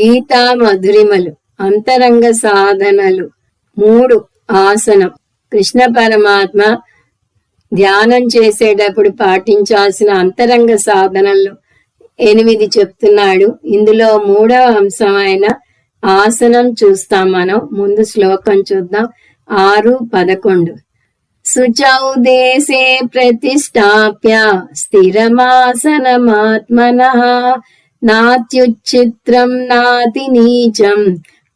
గీతా మధురిమలు అంతరంగ సాధనలు. మూడు ఆసనం. కృష్ణ పరమాత్మ ధ్యానం చేసేటప్పుడు పాటించాల్సిన అంతరంగ సాధనలు ఎనిమిది చెప్తున్నాడు. ఇందులో మూడవ అంశమైన ఆసనం చూస్తాం మనం. ముందు శ్లోకం చూద్దాం. ఆరు పదకొండు. శుచౌ దేశే ప్రతిష్టాప్య స్థిరమాసనమాత్మన నాత్యుచిత్రం నాతి నీచం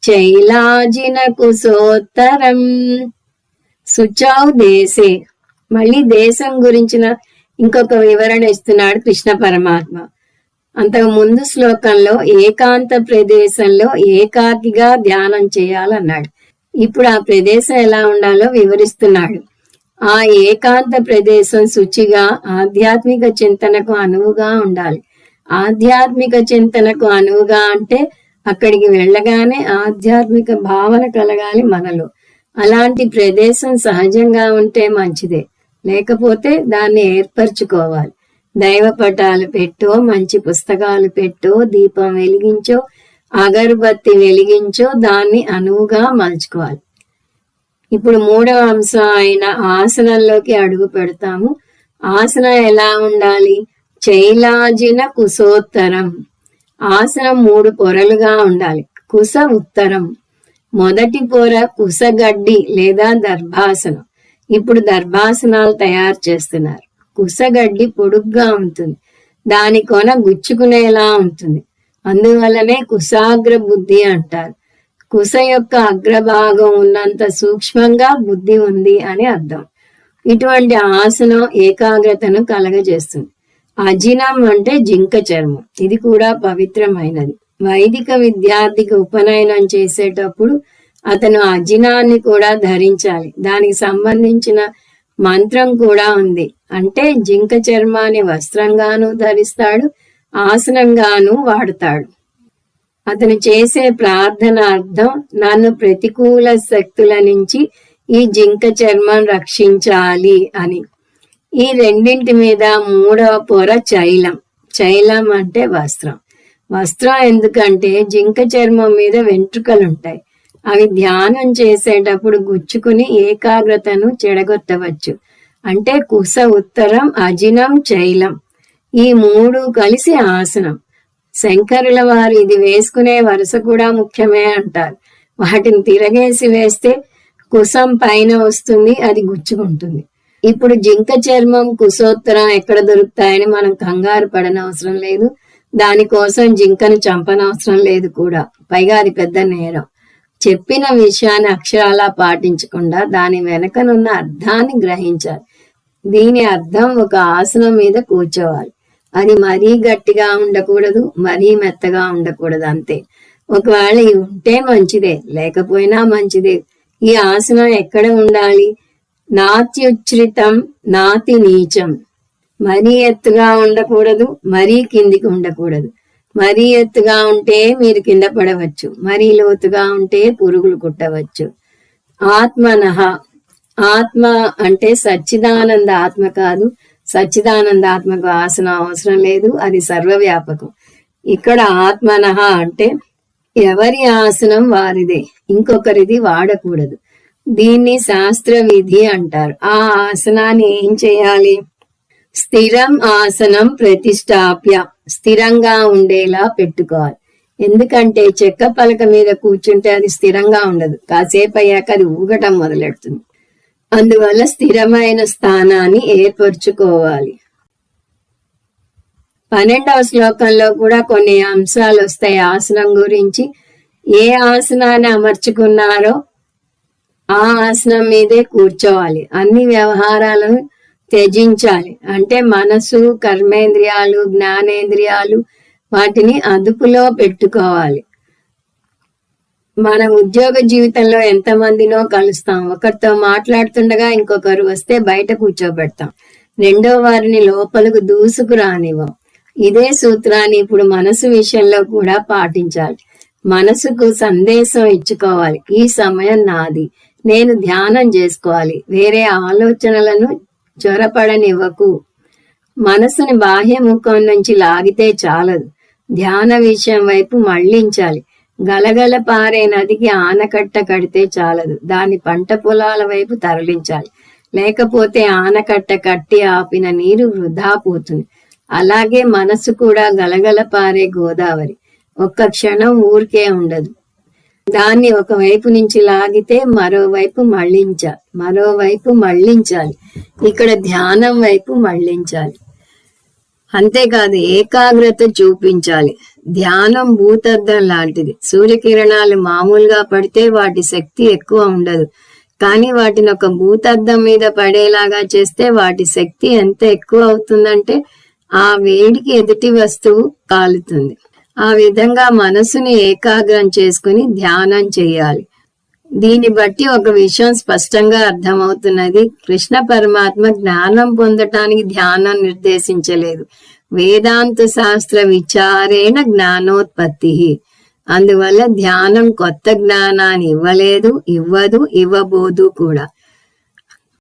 చైలాజిన కుశోత్తరం. సుచావ్ దేశే. మళ్ళీ దేశం గురించిన ఇంకొక వివరణ ఇస్తున్నాడు కృష్ణ పరమాత్మ. అంతకు ముందు శ్లోకంలో ఏకాంత ప్రదేశంలో ఏకాకిగా ధ్యానం చేయాలన్నాడు. ఇప్పుడు ఆ ప్రదేశం ఎలా ఉండాలో వివరిస్తున్నాడు. ఆ ఏకాంత ప్రదేశం శుచిగా ఆధ్యాత్మిక చింతనకు అనువుగా ఉండాలి. ఆధ్యాత్మిక చింతనకు అనువుగా అంటే అక్కడికి వెళ్ళగానే ఆధ్యాత్మిక భావన కలగాలి మనలో. అలాంటి ప్రదేశం సహజంగా ఉంటే మంచిదే. లేకపోతే దాన్ని ఏర్పరచుకోవాలి. దైవ పటాలు పెట్టో మంచి పుస్తకాలు పెట్టో దీపం వెలిగించో అగరబత్తి వెలిగించో దాన్ని అనువుగా మలుచుకోవాలి. ఇప్పుడు మూడవ అంశం అయిన ఆసనంలోకి అడుగు పెడతాము. ఆసనం ఎలా ఉండాలి? చైలాజిన కుశోత్తరం. ఆసనం మూడు పొరలుగా ఉండాలి. కుశ ఉత్తరం. మొదటి పొర కుశగడ్డి లేదా దర్భాసనం. ఇప్పుడు దర్భాసనాలు తయారు చేస్తున్నారు. కుశగడ్డి పొడుగ్గా ఉంటుంది. దాని కొన గుచ్చుకునేలా ఉంటుంది. అందువలనే కుశాగ్ర బుద్ధి అంటారు. కుశ యొక్క అగ్రభాగం ఉన్నంత సూక్ష్మంగా బుద్ధి ఉంది అని అర్థం. ఇటువంటి ఆసనం ఏకాగ్రతను కలగజేస్తుంది. అజినం అంటే జింక చర్మం. ఇది కూడా పవిత్రమైనది. వైదిక విద్యార్థికి ఉపనయనం చేసేటప్పుడు అతను అజినాన్ని కూడా ధరించాలి. దానికి సంబంధించిన మంత్రం కూడా ఉంది. అంటే జింక చర్మాన్ని వస్త్రంగాను ధరిస్తాడు ఆసనంగాను వాడతాడు. అతను చేసే ప్రార్థన అర్థం నన్ను ప్రతికూల శక్తుల నుంచి ఈ జింక చర్మం రక్షించాలి అని. ఈ రెండింటి మీద మూడవ పొర చైలం. చైలం అంటే వస్త్రం. వస్త్రం ఎందుకంటే జింక చర్మం మీద వెంట్రుకలు ఉంటాయి అవి ధ్యానం చేసేటప్పుడు గుచ్చుకుని ఏకాగ్రతను చెడగొట్టవచ్చు. అంటే కుశ ఉత్తరం అజినం చైలం. ఈ మూడు కలిసి ఆసనం. శంకరుల వారు ఇది వేసుకునే వరుస కూడా ముఖ్యమే అంటారు. వాటిని తిరగేసి వేస్తే కుసం పైన వస్తుంది అది గుచ్చుకుంటుంది. ఇప్పుడు జింక చర్మం కుశోత్తరం ఎక్కడ దొరుకుతాయని మనం కంగారు పడనవసరం లేదు. దానికోసం జింకను చంపనవసరం లేదు కూడా. పైగా అది పెద్ద నేరం. చెప్పిన విషయాన్ని అక్షరాలా పాటించకుండా దాని వెనకనున్న అర్థాన్ని గ్రహించాలి. దీని అర్థం ఒక ఆసనం మీద కూర్చోవాలి. అది మరీ గట్టిగా ఉండకూడదు మరీ మెత్తగా ఉండకూడదు అంతే. ఒకవేళ ఉంటే మంచిదే లేకపోయినా మంచిదే. ఈ ఆసనం ఎక్కడ ఉండాలి? నాత్యుచ్రితం నాతి నీచం. మరీ ఎత్తుగా ఉండకూడదు మరీ కిందికి ఉండకూడదు. మరీ ఎత్తుగా ఉంటే మీరు కింద పడవచ్చు మరీ లోతుగా ఉంటే పురుగులు కుట్టవచ్చు. ఆత్మనహ ఆత్మ అంటే సచ్చిదానంద ఆత్మ కాదు సచ్చిదానంద ఆత్మకు ఆసనం అవసరం లేదు అది సర్వవ్యాపకం. ఇక్కడ ఆత్మనహ అంటే ఎవరి ఆసనం వారిదే ఇంకొకరిది వాడకూడదు. దీన్ని శాస్త్ర విధి అంటారు. ఆ ఆసనాన్ని ఏం చేయాలి? స్థిరం ఆసనం ప్రతిష్టాప్య స్థిరంగా ఉండేలా పెట్టుకోవాలి. ఎందుకంటే చెక్క పలక మీద కూర్చుంటే అది స్థిరంగా ఉండదు. కాసేపు అయ్యాక అది ఊగటం మొదలెడుతుంది. అందువల్ల స్థిరమైన స్థానాన్ని ఏర్పరచుకోవాలి. పన్నెండవ శ్లోకంలో కూడా కొన్ని అంశాలు వస్తాయి. ఆసనం గురించి ఏ ఆసనాన్ని అమర్చుకున్నారో ఆ ఆసనం మీదే కూర్చోవాలి. అన్ని వ్యవహారాలను త్యజించాలి. అంటే మనసు కర్మేంద్రియాలు జ్ఞానేంద్రియాలు వాటిని అదుపులో పెట్టుకోవాలి. మన ఉద్యోగ జీవితంలో ఎంతమందినో కలుస్తాం. ఒకరితో మాట్లాడుతుండగా ఇంకొకరు వస్తే బయట కూర్చోబెడతాం. రెండో వారిని లోపలకు దూసుకురానివ్వం. ఇదే సూత్రాన్ని ఇప్పుడు మనసు విషయంలో కూడా పాటించాలి. మనసుకు సందేశం ఇచ్చుకోవాలి. ఈ సమయం నాది. నేను ధ్యానం చేసుకోవాలి. వేరే ఆలోచనలను జ్వరపడనివ్వకు మనసుని బాహ్యముఖం నుంచి లాగితే చాలదు. ధ్యాన విషయం వైపు మళ్ళించాలి గలగల పారే నదికి ఆనకట్ట కడితే చాలదు. దాని పంట పొలాల వైపు తరలించాలి. లేకపోతే ఆనకట్ట కట్టి ఆపిన నీరు వృధా పోతుంది. అలాగే మనసు కూడా గలగల పారే గోదావరి. ఒక్క క్షణం ఊరికే ఉండదు. దాన్ని ఒకవైపు నుంచి లాగితే మరోవైపు మళ్ళించాలి. మరోవైపు మళ్ళించాలి. ఇక్కడ ధ్యానం వైపు మళ్ళించాలి. అంతేకాదు ఏకాగ్రత చూపించాలి. ధ్యానం భూతద్దం లాంటిది. సూర్యకిరణాలు మామూలుగా పడితే వాటి శక్తి ఎక్కువ ఉండదు. కానీ వాటిని ఒక భూతద్దం మీద పడేలాగా చేస్తే వాటి శక్తి ఎంత ఎక్కువ అవుతుందంటే ఆ వేడికి ఎదుటి వస్తువు కాలుతుంది. ఆ విధంగా మనసుని ఏకాగ్రం చేసుకుని ధ్యానం చేయాలి. దీన్ని బట్టి ఒక విషయం స్పష్టంగా అర్థమవుతున్నది. కృష్ణ పరమాత్మ జ్ఞానం పొందటానికి ధ్యానం నిర్దేశించలేదు. వేదాంత శాస్త్ర విచారేణ జ్ఞానోత్పత్తి. అందువల్ల ధ్యానం కొత్త జ్ఞానాన్ని ఇవ్వలేదు ఇవ్వదు ఇవ్వబోదు కూడా.